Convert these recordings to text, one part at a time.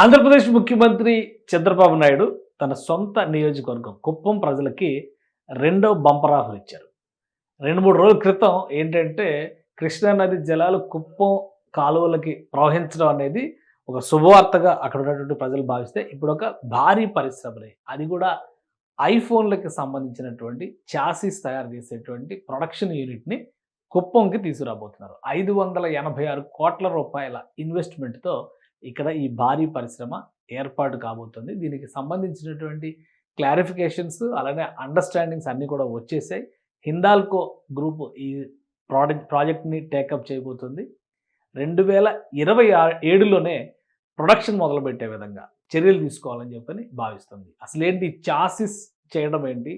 ఆంధ్రప్రదేశ్ ముఖ్యమంత్రి చంద్రబాబు నాయుడు తన సొంత నియోజకవర్గం కుప్పం ప్రజలకి రెండో బంపర్ ఆఫర్ ఇచ్చారు. రెండు మూడు రోజుల క్రితం ఏంటంటే కృష్ణానది జలాలు కుప్పం కాలువలకి ప్రవహించడం అనేది ఒక శుభవార్తగా అక్కడ ఉన్నటువంటి ప్రజలు భావిస్తే ఇప్పుడు ఒక భారీ పరిశ్రమనే. అది కూడా ఐఫోన్లకి సంబంధించినటువంటి చాసీస్ తయారు చేసేటువంటి ప్రొడక్షన్ యూనిట్ని కుప్పంకి తీసుకురాబోతున్నారు. ఐదు వందల ఎనభై ఆరు కోట్ల రూపాయల ఇన్వెస్ట్మెంట్తో ఇక్కడ ఈ భారీ పరిశ్రమ ఏర్పాటు కాబోతుంది. దీనికి సంబంధించినటువంటి క్లారిఫికేషన్స్ అలానే అండర్స్టాండింగ్స్ అన్నీ కూడా వచ్చేసాయి. హిందాల్కో గ్రూప్ ఈ ప్రాడక్ట్ ప్రాజెక్ట్ని టేకప్ చేయబోతుంది. రెండు వేల ఇరవై ఏడులోనే ప్రొడక్షన్ మొదలుపెట్టే విధంగా చర్యలు తీసుకోవాలని చెప్పని భావిస్తుంది. అసలు ఏంటి చాసిస్ చేయడం ఏంటి?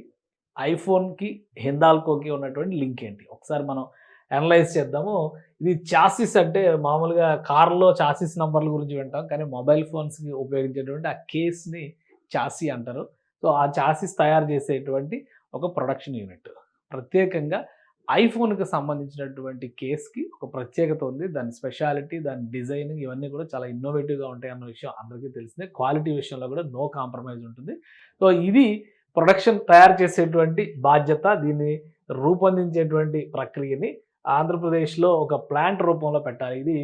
ఐఫోన్కి హిందాల్కోకి ఉన్నటువంటి లింక్ ఏంటి? ఒకసారి మనం అనలైజ్ చేద్దాము. ఇది చాసిస్ అంటే మామూలుగా కార్లో చాసిస్ నంబర్ల గురించి వింటాం. కానీ మొబైల్ ఫోన్స్కి ఉపయోగించేటువంటి ఆ కేస్ని చాసీ అంటారు. సో ఆ చాసిస్ తయారు చేసేటువంటి ఒక ప్రొడక్షన్ యూనిట్ ప్రత్యేకంగా ఐఫోన్కి సంబంధించినటువంటి కేస్కి ఒక ప్రత్యేకత ఉంది. దాని స్పెషాలిటీ దాని డిజైన్ ఇవన్నీ కూడా చాలా ఇన్నోవేటివ్గా ఉంటాయి అన్న విషయం అందరికీ తెలిసిందే. క్వాలిటీ విషయంలో కూడా నో కాంప్రమైజ్ ఉంటుంది. సో ఇది ప్రొడక్షన్ తయారు చేసేటువంటి బాధ్యత దీన్ని రూపొందించేటువంటి ప్రక్రియని ఆంధ్రప్రదేశ్లో ఒక ప్లాంట్ రూపంలో పెట్టాలి. ఇది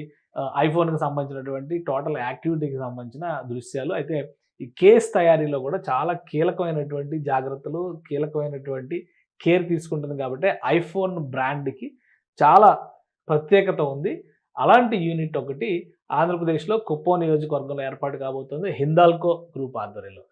ఐఫోన్కి సంబంధించినటువంటి టోటల్ యాక్టివిటీకి సంబంధించిన దృశ్యాలు. అయితే ఈ కేస్ తయారీలో కూడా చాలా కీలకమైనటువంటి జాగ్రత్తలు కీలకమైనటువంటి కేర్ తీసుకుంటుంది కాబట్టి ఐఫోన్ బ్రాండ్కి చాలా ప్రత్యేకత ఉంది. అలాంటి యూనిట్ ఒకటి ఆంధ్రప్రదేశ్లో కుప్పం నియోజకవర్గంలో ఏర్పాటు కాబోతుంది. హిందాల్కో గ్రూప్ ఆధ్వర్యంలో.